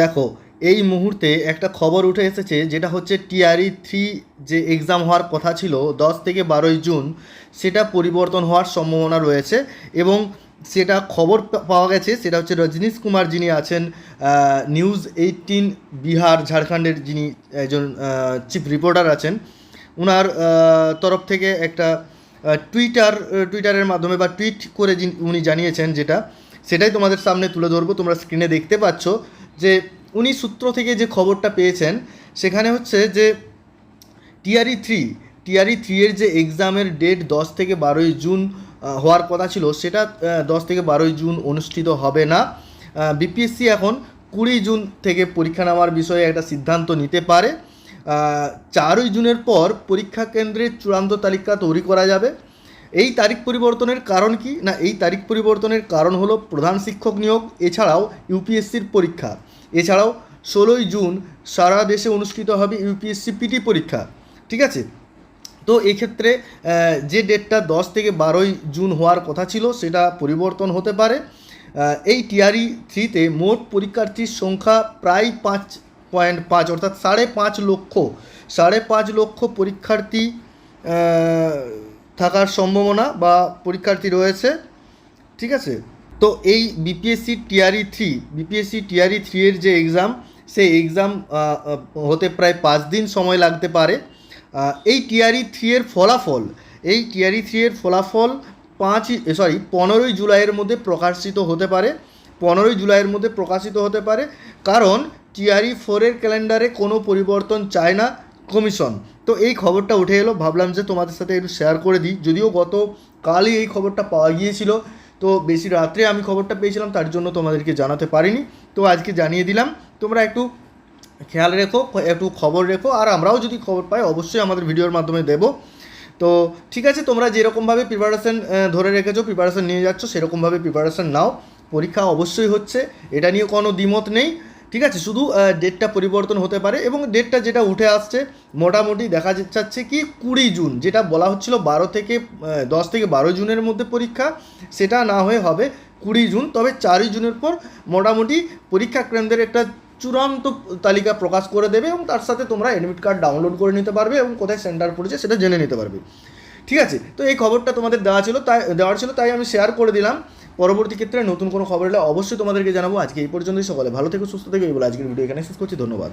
দেখো, এই মুহূর্তে একটা খবর উঠে এসেছে যেটা হচ্ছে টিআরই থ্রি যে এক্সাম হওয়ার কথা ছিল দশ থেকে বারোই জুন, সেটা পরিবর্তন হওয়ার সম্ভাবনা রয়েছে এবং সেটা খবর পাওয়া গেছে, সেটা হচ্ছে রজনীশ কুমার যিনি আছেন নিউজ এইটিন বিহার ঝাড়খণ্ডের যিনি একজন চিফ রিপোর্টার আছেন ওনার তরফ থেকে একটা টুইটার টুইটারের মাধ্যমে বা টুইট করে উনি জানিয়েছেন যেটা, সেটাই তোমাদের সামনে তুলে ধরবো, তোমরা স্ক্রিনে দেখতে পাচ্ছ। যে উনি সূত্র থেকে যে খবরটা পেয়েছেন, সেখানে হচ্ছে যে টিআরই থ্রি টিআরই থ্রি এর যে এক্সামের ডেট দশ থেকে বারোই জুন হওয়ার কথা ছিল, সেটা দশ থেকে বারোই জুন অনুষ্ঠিত হবে না। বিপিএসসি এখন কুড়ি জুন থেকে পরীক্ষা নেওয়ার বিষয়ে একটা সিদ্ধান্ত নিতে পারে। চারই জুনের পর পরীক্ষা কেন্দ্রের চূড়ান্ত তালিকা তৈরি করা যাবে। এই তারিখ পরিবর্তনের কারণ কি? না, এই তারিখ পরিবর্তনের কারণ হলো প্রধান শিক্ষক নিয়োগ, এছাড়াও ইউপিএসসির পরীক্ষা। এছাড়াও ষোলোই জুন সারা দেশে অনুষ্ঠিত হবে ইউপিএসসি পিটি পরীক্ষা, ঠিক আছে? তো এক্ষেত্রে যে ডেটটা দশ থেকে বারোই জুন হওয়ার কথা ছিল, সেটা পরিবর্তন হতে পারে। এই টিআরই থ্রিতে মোট পরীক্ষার্থীর সংখ্যা প্রায় পাঁচ পয়েন্ট পাঁচ, অর্থাৎ সাড়ে পাঁচ লক্ষ, সাড়ে পাঁচ লক্ষ পরীক্ষার্থী থাকার সম্ভাবনা বা পরীক্ষার্থী রয়েছে, ঠিক আছে? তো এই BPSC TRE three BPSC TRE three এর যে এক্সাম সেই এক্সাম হতে প্রায় পাঁচ দিন সময় লাগতে পারে। এই টিআরই থ্রি এর ফলাফল, এই টিআরই থ্রি এর ফলাফল পাঁচই সরি পনেরোই জুলাইয়ের মধ্যে প্রকাশিত হতে পারে। পনেরোই জুলাইয়ের মধ্যে প্রকাশিত হতে পারে। কারণ টিআরই ফোরের ক্যালেন্ডারে কোনো পরিবর্তন চায় না। কমিশন। তো এই খবরটা উঠে এলো, ভাবলাম যে তোমাদের সাথে একটু শেয়ার করে দিই। যদিও গত কালই এই খবরটা পাওয়া গিয়েছিল, তো বেশি রাত্রে আমি খবরটা পেয়েছিলাম, তার জন্য তোমাদেরকে জানাতে পারিনি। তো আজকে জানিয়ে দিলাম, তোমরা একটু খেয়াল রেখো, একটু খবর রেখো, আর আমরাও যদি খবর পাই, অবশ্যই আমাদের ভিডিওর মাধ্যমে দেবো। তো ঠিক আছে, তোমরা যেরকমভাবে প্রিপারেশন ধরে রেখেছো প্রিপারেশন নিয়ে যাচ্ছ, সেরকমভাবে প্রিপারেশান নাও। পরীক্ষা অবশ্যই হচ্ছে, এটা নিয়ে কোনো দ্বিমত নেই। ঠিক আছে, শুধু ডেটটা পরিবর্তন হতে পারে এবং ডেটটা যেটা উঠে আসছে, মোটামুটি দেখা যাচ্ছে কি কুড়ি জুন, যেটা বলা হচ্ছিল বারো থেকে দশ থেকে বারো জুনের মধ্যে পরীক্ষা, সেটা না হয়ে হবে কুড়ি জুন, তবে চারই জুনের পর মোটামুটি পরীক্ষা কেন্দ্রের একটা চূড়ান্ত তালিকা প্রকাশ করে দেবে এবং তার সাথে তোমরা অ্যাডমিট কার্ড ডাউনলোড করে নিতে পারবে এবং কোথায় সেন্টার পড়েছে সেটা জেনে নিতে পারবে। ঠিক আছে? তো এই খবরটা তোমাদের দেওয়া ছিল, তাই, দেওয়ার ছিল, তাই আমি শেয়ার করে দিলাম। পরবর্তী ক্ষেত্রে নতুন কোনো খবর এলে অবশ্যই তোমাদেরকে জানাব। আজকে এই পর্যন্তই, সকলে ভালো থেকে, সুস্থ থেকো, এই বলে আজকের ভিডিও এখানে শেষ করছি, ধন্যবাদ।